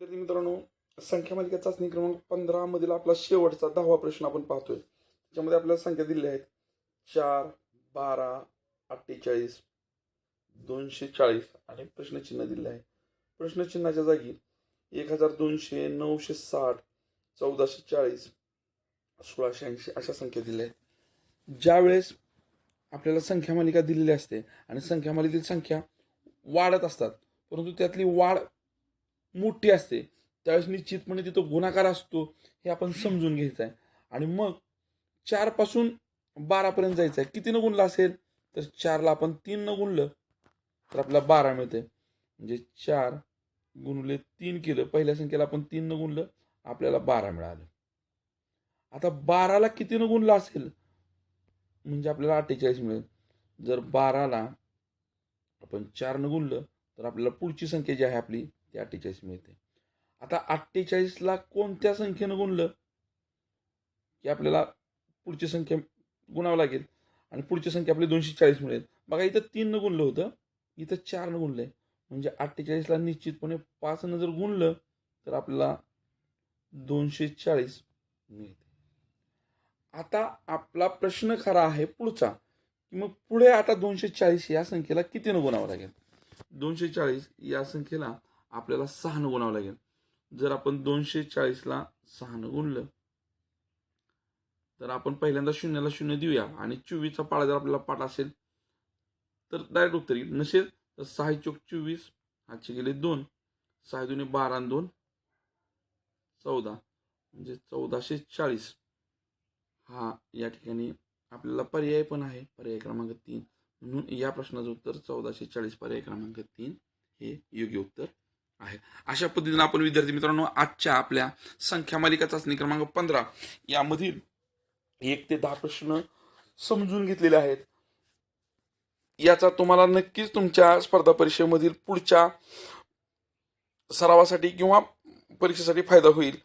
विद्यार्थी मित्रांनो संख्या मालिका चाचणी क्रमांक पंधरा मधील आपला शेवटचा दहावा प्रश्न आपण पाहतोय. त्याच्यामध्ये आपल्याला संख्या दिलेल्या आहेत. चार बारा अठ्ठेचाळीस दोनशे चाळीस आणि प्रश्नचिन्ह दिले आहे. प्रश्नचिन्हाच्या जागी एक हजार दोनशे नऊशे साठ चौदाशे चाळीस सोळाशे ऐंशी अशा संख्या दिल्या आहेत. ज्यावेळेस आपल्याला संख्या मालिका दिलेली असते आणि संख्या मालिकेतील संख्या वाढत असतात परंतु त्यातली वाढ मोठी असते. त्यावेळेस निश्चितपणे तिथं गुणाकार असतो हे आपण समजून घ्यायचं आहे. आणि मग चारपासून बारापर्यंत जायचं आहे. कितीनं गुणलं असेल? तर चारला आपण तीननं गुणलं तर आपल्याला बारा मिळते म्हणजे चार गुणले तीन केलं पहिल्या संख्येला आपण तीननं गुणलं आपल्याला बारा मिळालं. आता बाराला कितीनं गुणलं असेल? म्हणजे आपल्याला अठ्ठेचाळीस मिळेल. जर बाराला आपण चारनं गुणलं तर आपल्याला पुढची संख्या जी आहे आपली ती अठ्ठेचाळीस मिळते. आता अठ्ठेचाळीसला कोणत्या संख्येनं गुणलं? की आपल्याला पुढची संख्या गुणावं लागेल. आणि पुढची संख्या आपली दोनशे चाळीस मिळेल. बघा इथं तीननं गुणलं होतं. इथं चारनं गुणलंय. म्हणजे अठ्ठेचाळीसला निश्चितपणे पाचनं जर गुणलं तर आपल्याला दोनशे चाळीस मिळते. आता आपला प्रश्न खरा आहे पुढचा. की मग पुढे आता दोनशे चाळीस या संख्येला कितीनं गुणावं लागेल? दोनशे चाळीस या संख्येला आपल्याला सहानं गुणावं लागेल. जर आपण दोनशे चाळीसला सहानं गुणलं तर आपण पहिल्यांदा शून्याला शून्य देऊया आणि चोवीसचा पाळा जर आपल्याला पाठ असेल तर डायरेक्ट उत्तर येईल. नसेल तर सहा चोक चोवीस हातचे गेले दोन. सहा दोन्ही बारा दोन चौदा. म्हणजे चौदाशे चाळीस. हा या ठिकाणी आपल्याला पर्याय पण आहे. पर्याय क्रमांक तीन. म्हणून या प्रश्नाचं उत्तर चौदाशे चाळीस पर्याय क्रमांक तीन हे योग्य उत्तर आहे. अशा पद्धतीनं आपण विद्यार्थी मित्रांनो आजच्या आपल्या संख्या मालिका चाचणी क्रमांक पंधरा यामधील एक ते दहा प्रश्न समजून घेतलेले आहेत. याचा तुम्हाला नक्कीच तुमच्या स्पर्धा परीक्षेमधील पुढच्या सरावासाठी किंवा परीक्षेसाठी फायदा होईल.